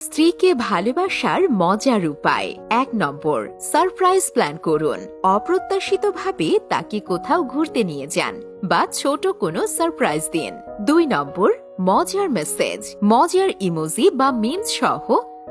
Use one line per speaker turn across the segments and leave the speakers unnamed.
স্ত্রীকে ভালোবাসার মজার উপায়। এক নম্বর, সারপ্রাইজ প্ল্যান করুন। অপ্রত্যাশিতভাবে তাকে কোথাও ঘুরতে নিয়ে যান বা ছোট কোনো সারপ্রাইজ দিন। দুই নম্বর, মজার মেসেজ। মজার ইমোজি বা মিমস সহ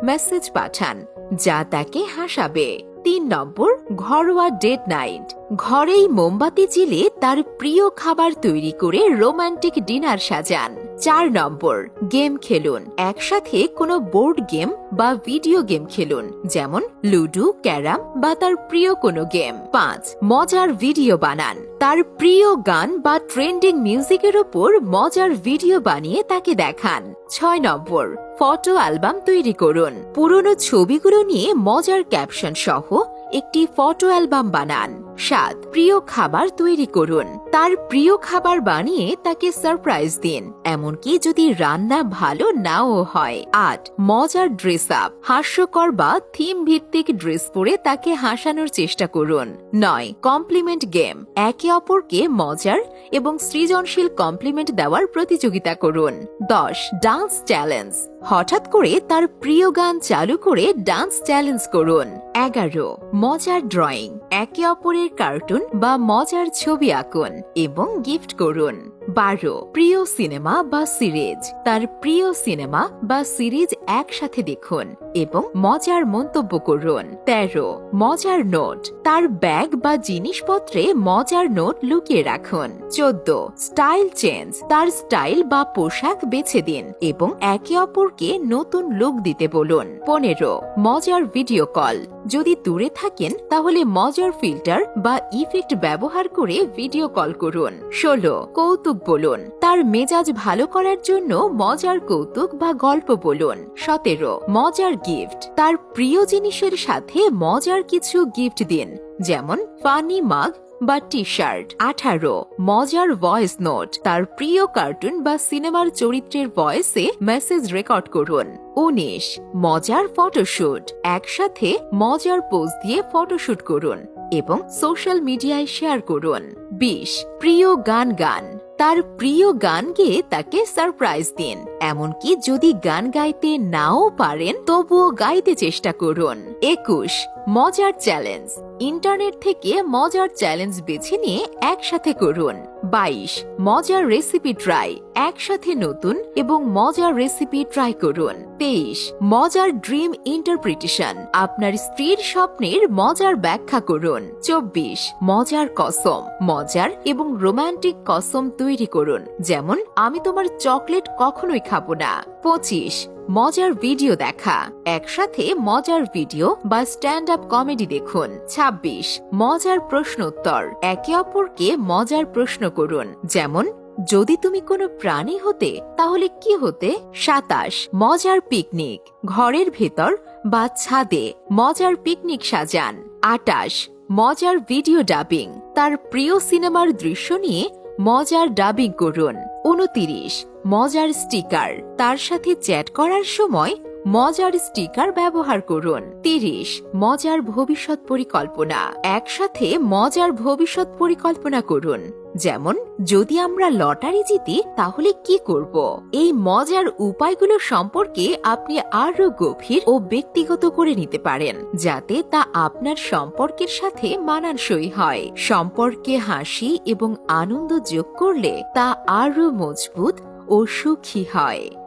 মেসেজ পাঠান, যা তাকে হাসাবে। তিন নম্বর, ঘরোয়া ডেট নাইট। ঘরেই মোমবাতি জিলে তার প্রিয় খাবার তৈরি করে রোমান্টিক ডিনার সাজান। চার নম্বর, গেম খেলুন। একসাথে কোনো বোর্ড গেম বা ভিডিও গেম খেলুন, যেমন লুডো, ক্যারাম বা তার প্রিয় কোনো গেম। পাঁচ, মজার ভিডিও বানান। তার প্রিয় গান বা ট্রেন্ডিং মিউজিকের উপর মজার ভিডিও বানিয়ে তাকে দেখান। ছয় নম্বর, ফটো অ্যালবাম তৈরি করুন। পুরনো ছবিগুলো নিয়ে মজার ক্যাপশন সহ একটি ফটো অ্যালবাম বানান। সাত, প্রিয় খাবার তৈরি করুন। তার প্রিয় খাবার বানিয়ে তাকে সারপ্রাইজ দিন। এমনকি যদি রান্না ভালো নাও হয়, আট, মজার ড্রেস আপ হাস্যকর বা থিম ভিত্তিক ড্রেস পরে তাকে হাসানোর চেষ্টা করুন। নয় কমপ্লিমেন্ট গেম একে অপরকে মজার এবং সৃজনশীল কমপ্লিমেন্ট দেওয়ার প্রতিযোগিতা করুন। দশ ডান্স চ্যালেঞ্জ হঠাৎ করে তার প্রিয় গান চালু করে ডান্স চ্যালেঞ্জ করুন। এগারো, মজার ড্রয়িং একে অপরের কার্টুন বা মজার ছবি আঁকুন। এবং গিফট করুন। বারো, প্রিয় সিনেমা বা সিরিজ। তার প্রিয় সিনেমা বা সিরিজ একসাথে দেখুন এবং মজার মন্তব্য করুন। তেরো, মজার নোট। তার ব্যাগ বা জিনিসপত্রে মজার নোট লুকিয়ে রাখুন। চোদ্দ, স্টাইল চেঞ্জ। তার স্টাইল বা পোশাক বেছে দিন এবং একে অপরকে নতুন লুক দিতে বলুন। পনেরো, মজার ভিডিও কল। যদি দূরে থাকেন, তাহলে মজার ফিল্টার বা ইফেক্ট ব্যবহার করে ভিডিও কল করুন। ষোলো, কৌতুক বলুন। তার মেজাজ ভালো করার জন্য মজার কৌতুক বা গল্প বলুন। সতেরো, মজার গিফট। তার প্রিয় জিনিসের সাথে মজার কিছু গিফট দিন, যেমন ফানি মাগ বা টি শার্ট আঠারো, মজার ভয়েস নোট, তার প্রিয় কার্টুন বা সিনেমার চরিত্রের ভয়েসে মেসেজ রেকর্ড করুন। উনিশ, মজার ফটোশুট, একসাথে মজার পোজ দিয়ে ফটোশুট করুন এবং সোশ্যাল মিডিয়ায় শেয়ার করুন। বিশ, প্রিয় গান গান, তার প্রিয় গান গেয়ে তাকে সারপ্রাইজ দিন, এমনকি যদি গান গাইতে নাও পারেন তবুও গাইতে চেষ্টা করুন। একুশ, মজার চ্যালেঞ্জ ইন্টারনেট থেকে মজার চ্যালেঞ্জ বেছে নিয়ে একসাথে করুন। বাইশ মজার রেসিপি ট্রাই একসাথে নতুন এবং মজার রেসিপি ট্রাই করুন। তেইশ মজার ড্রিম ইন্টারপ্রিটেশন আপনার স্ত্রীর স্বপ্নের মজার ব্যাখ্যা করুন। চব্বিশ, মজার কসম, মজার এবং রোমান্টিক কসম তৈরি করুন। যেমন, আমি তোমার চকলেট কখনোই খাব না। পঁচিশ, মজার ভিডিও দেখা। একসাথে মজার ভিডিও বা স্ট্যান্ড আপ কমেডি দেখুন। ২৬ মজার প্রশ্নোত্তর। একে অপরকে মজার প্রশ্ন করুন। যেমন যদি তুমি কোনো প্রাণী হতে, তাহলে কি হতে? সাতাশ, মজার পিকনিক। ঘরের ভেতর বা ছাদে মজার পিকনিক সাজান। আটাশ, মজার ভিডিও ডাবিং। তার প্রিয় সিনেমার দৃশ্য নিয়ে মজার ডাবিং করুন। উনতিরিশ, মজার স্টিকার। তার সাথে চ্যাট করার সময় মজার স্টিকার ব্যবহার করুন। তিরিশ, মজার ভবিষ্যৎ পরিকল্পনা। একসাথে মজার ভবিষ্যৎ পরিকল্পনা করুন। যেমন, যদি আমরা লটারি জিতি, তাহলে কি করব? এই মজার উপায়গুলো সম্পর্কে আপনি আরও গভীর ও ব্যক্তিগত করে নিতে পারেন, যাতে তা আপনার সম্পর্কের সাথে মানানসই হয়। সম্পর্কে হাসি এবং আনন্দ যোগ করলে তা আরও মজবুত ও সুখী হয়।